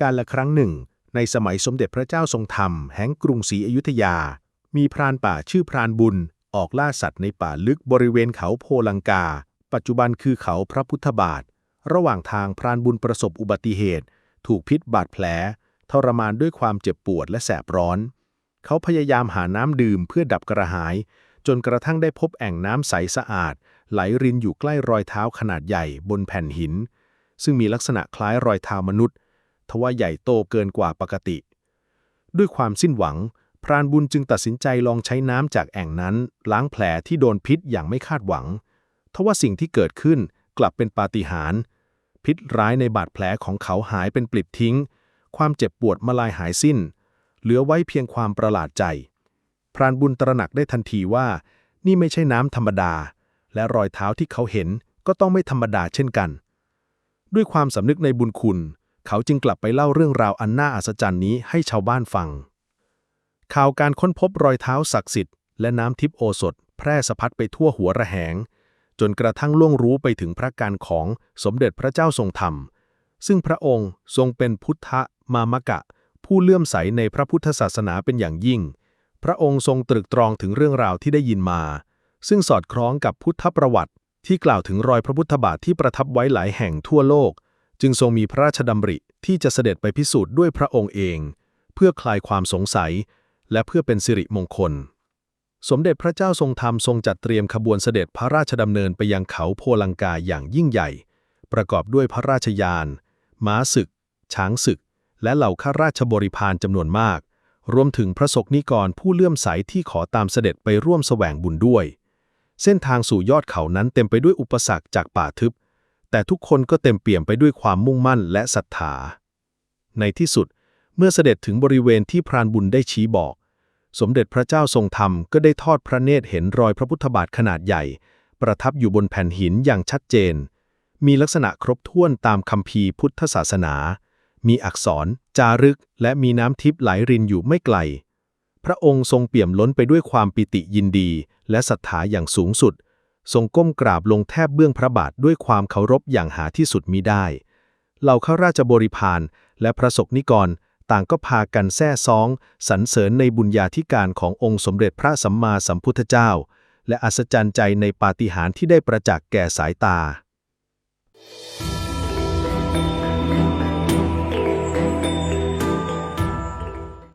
การละครั้งหนึ่ง ในสมัยสมเด็จพระเจ้าทรงธรรมแห่งกรุงศรีอยุธยา มีพรานป่าชื่อพรานบุญ ออกล่าสัตว์ในป่าลึกบริเวณเขาโพลังกา ปัจจุบันคือเขาพระพุทธบาท ระหว่างทางพรานบุญประสบอุบัติเหตุ ถูกพิษบาดแผล ทรมานด้วยความเจ็บปวดและแสบร้อน เขาพยายามหาน้ำดื่มเพื่อดับกระหาย จนกระทั่งได้พบแอ่งน้ำใสสะอาด ไหลรินอยู่ใกล้รอยเท้าขนาดใหญ่บนแผ่นหิน ซึ่งมีลักษณะคล้ายรอยเท้ามนุษย์ ทว่าใหญ่โตเกินกว่าปกติ ด้วยความสิ้นหวัง พรานบุญจึงตัดสินใจลองใช้น้ำจากแอ่งนั้น ล้างแผลที่โดนพิษอย่างไม่คาดหวัง ทว่าสิ่งที่เกิดขึ้นกลับเป็นปาฏิหาริย์พิษร้ายในบาดแผลของเขาหายเป็นปลิดทิ้ง ความเจ็บปวดมาลายหายสิ้น เหลือไว้เพียงความประหลาดใจ พรานบุญตระหนักได้ทันทีว่า นี่ไม่ใช่น้ำธรรมดา และรอยเท้าที่เขาเห็นก็ต้องไม่ธรรมดาเช่นกัน ด้วยความสำนึกในบุญคุณ เขาจึงกลับไปเล่าเรื่องราวอันน่าอัศจรรย์นี้ให้ชาวบ้านฟัง ข่าวการค้นพบรอยเท้าศักดิ์สิทธิ์และน้ำทิพย์โอสถ แพร่สะพัดไปทั่วหัวระแหง จนกระทั่งล่วงรู้ไปถึงพระการของสมเด็จพระเจ้าทรงธรรม ซึ่งพระองค์ทรงเป็นพุทธมามกะ ผู้เลื่อมใสในพระพุทธศาสนาเป็นอย่างยิ่ง พระองค์ทรงตรึกตรองถึงเรื่องราวที่ได้ยินมา ซึ่งสอดคล้องกับพุทธประวัติที่กล่าวถึงรอยพระพุทธบาทที่ประทับไว้หลายแห่งทั่วโลก จึงทรงมีพระราชดำริที่จะเสด็จไปพิสูจน์ด้วยพระองค์เอง เพื่อคลายความสงสัย และเพื่อเป็นสิริมงคล สมเด็จพระเจ้าทรงธรรมทรงจัดเตรียมขบวนเสด็จพระราชดำเนินไปยังเขาโพลังกาอย่างยิ่งใหญ่ ประกอบด้วยพระราชยาน ม้าศึก ช้างศึก และเหล่าข้าราชบริพารจำนวนมาก รวมถึงพระศกนิกรผู้เลื่อมใสที่ขอตามเสด็จไปร่วมแสวงบุญด้วย เส้นทางสู่ยอดเขานั้นเต็มไปด้วยอุปสรรคจากป่าทึบ แต่ทุกคนก็เต็มเปี่ยมไปด้วยความมุ่งมั่นและศรัทธา ในที่สุด เมื่อเสด็จถึงบริเวณที่พรานบุญได้ชี้บอก สมเด็จพระเจ้าทรงธรรมก็ได้ทอดพระเนตรเห็นรอยพระพุทธบาทขนาดใหญ่ ประทับอยู่บนแผ่นหินอย่างชัดเจน มีลักษณะครบถ้วนตามคำพีพุทธศาสนา มีอักษร จารึก และมีน้ำทิพย์ไหลรินอยู่ไม่ไกล พระองค์ทรงเปี่ยมล้นไปด้วยความปิติยินดี และศรัทธาอย่างสูงสุด ทรงก้มกราบลงแทบเบื้องพระบาทด้วยความเคารพอย่างหาที่สุดมิได้ เหล่าข้าราชบริพารและพระสกนิกรต่างก็พากันแซ่ซ้องสรรเสริญในบุญญาธิการขององค์สมเด็จพระสัมมาสัมพุทธเจ้า และอัศจรรย์ใจในปาฏิหาริย์ที่ได้ประจักษ์แก่สายตา